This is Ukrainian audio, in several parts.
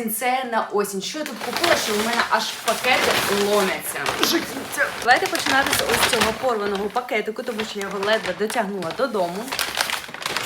Сінцея на осінь. Що я тут купила, що у мене аж пакети ломяться. Жахіття. Давайте починати з ось цього порваного пакетику, тому що я його ледве дотягнула додому.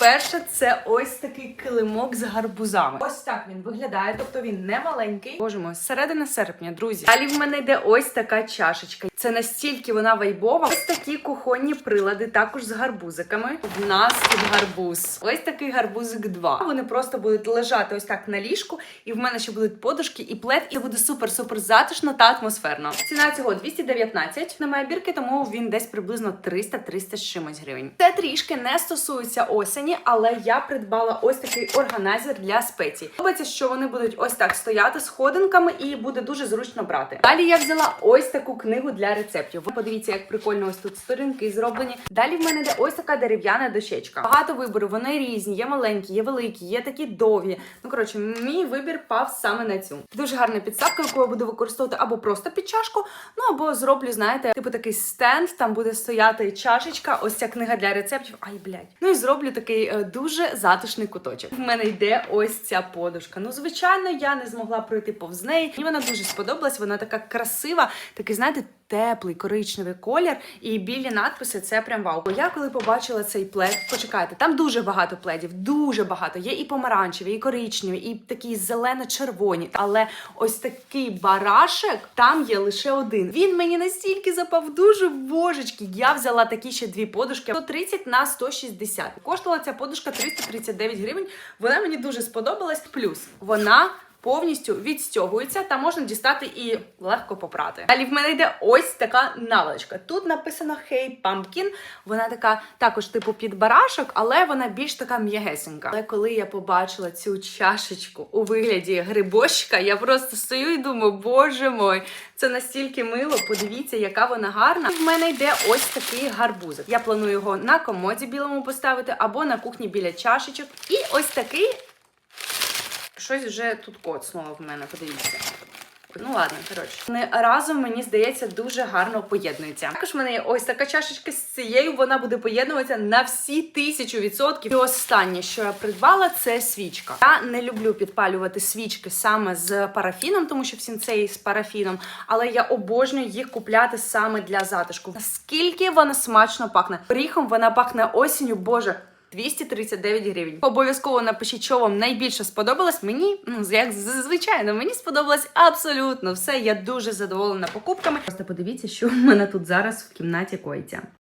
Перше, це ось такий килимок з гарбузами. Ось так він виглядає, тобто він не маленький. Боже мой, з середини серпня, друзі. Далі в мене йде ось така чашечка. Це настільки вона вайбова. Ось такі кухонні прилади, також з гарбузиками. В нас тут гарбуз. Ось такий гарбузик 2. Вони просто будуть лежати ось так на ліжку, і в мене ще будуть подушки і плед, і це буде супер-супер затишно та атмосферно. Ціна цього 219. Немає бірки, тому він десь приблизно 300-300 з чимось гривень. Це трішки не стосується осені, але я придбала ось такий органайзер для спецій. Подобається, що вони будуть ось так стояти сходинками і буде дуже зручно брати. Далі я взяла ось таку книгу для рецептів. Ви подивіться, як прикольно ось тут сторінки зроблені. Далі в мене йде ось така дерев'яна дощечка. Багато вибору, вони різні, є маленькі, є великі, є такі довгі. Ну коротше, мій вибір пав саме на цю. Дуже гарна підставка, яку я буду використовувати або просто під чашку, ну або зроблю, знаєте, типу такий стенд, там буде стояти чашечка, ось ця книга для рецептів. Ай, блядь. Ну і зроблю такий е, дуже затишний куточок. В мене йде ось ця подушка. Ну, звичайно, я не змогла пройти повз неї. Мені вона дуже сподобалась. Вона така красива, такий, знаєте, теплий коричневий колір і білі надписи це прям вау. Бо я коли побачила цей плед, почекайте, там дуже багато пледів, дуже багато. Є і помаранчеві, і коричневі, і такі зелено-червоні. Але ось такий барашек там є лише один. Він мені настільки запав дуже божечки. Я взяла такі ще дві подушки 130 на 160. Коштувала ця подушка 339 гривень. Вона мені дуже сподобалась. Плюс вона повністю відстягується та можна дістати і легко попрати. Далі в мене йде ось така наволочка. Тут написано Hey Pumpkin. Вона така також типу під барашок, але вона більш така м'ягесенька. Але коли я побачила цю чашечку у вигляді грибочка, я просто стою і думаю, боже мой, це настільки мило. Подивіться, яка вона гарна. І В мене йде ось такий гарбузик. Я планую його на комоді білому поставити або на кухні біля чашечок. І ось такий щось вже тут коцнуло в мене, подивіться. Ну ладно, коротше. Вони разом, мені здається, дуже гарно поєднуються. Також в мене є ось така чашечка з цією, вона буде поєднуватися на всі тисячу відсотків. І останнє, що я придбала, це свічка. Я не люблю підпалювати свічки саме з парафіном, тому що в сінцеї з парафіном, але я обожнюю їх купляти саме для затишку. Наскільки вона смачно пахне? Горіхом вона пахне осінню, боже. 239 гривень. Обов'язково напишіть, що вам найбільше сподобалось. Мені, ну як звичайно, мені сподобалось абсолютно все. Я дуже задоволена покупками. Просто подивіться, що в мене тут зараз в кімнаті коїться.